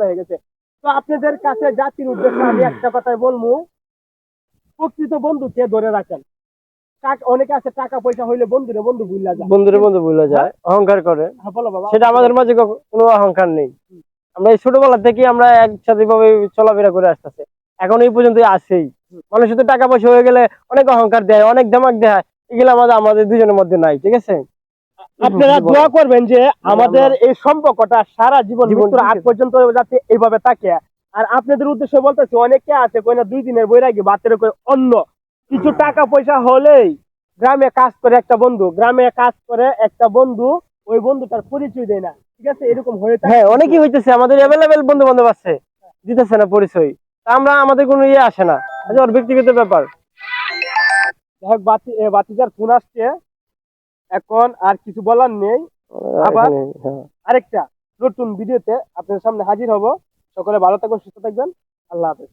হয়ে গেছে। তো আপনাদের কাছে জাতির উদ্দেশ্যে আমি একটা কথাই বলব প্রকৃত বন্ধুকে ধরে রাখেন? অনেকে আছে টাকা পয়সা হইলে বন্ধুরে বন্ধু ভুলা যায়। বন্ধুরে বন্ধু ভুলে যায় অহংকার করে। হ্যাঁ, সেটা আমাদের মাঝে কোনো অহংকার নেই। আমরা এই ছোটবেলা থেকে আমরা একসাথে ভাবে চলাফেরা করে আসতেছে। এখন এই পর্যন্ত আছেই। মানুষের তো টাকা পয়সা হয়ে গেলে অনেক অহংকার দেয় অনেক দামাক দেয়। এগুলো আমাদের আমাদের দুজনের মধ্যে নাই ঠিক আছে? আপনারা দোয়া করবেন যে আমাদের এই সম্পর্কটা সারা জীবন মৃত্যুর আগ পর্যন্ত যাতে এইভাবে থাকে। আর আপনাদের উদ্দেশ্যে বলতেছি অনেকে আছে কই না দুই দিনের বৈরাগী বাতের কই অন্য। কিছু টাকা পয়সা হলেই গ্রামে কাজ করে একটা বন্ধু। গ্রামে কাজ করে একটা বন্ধু ওই বন্ধুটার পরিচয় দেয় না। ঠিক আছে? এরকম হয়ে থাকে। হ্যাঁ অনেকই হইতেছে। আমাদের অ্যাভেলেবেল বন্ধু বান্ধব আছে দিতেছে না পরিচয়। তা আমরা আমাদের কোনো ইয়ে আসে না। আচ্ছা, ওর ব্যক্তিগত ব্যাপার। যাই হোক বাতি বাতিজার ফোন আসছে। এখন আর কিছু বলার নেই আবার? হ্যাঁ। আরেকটা নতুন ভিডিওতে আপনাদের সামনে হাজির হব সকলে ভালো থাকবেন সুস্থ থাকবেন আল্লাহ হাফেজ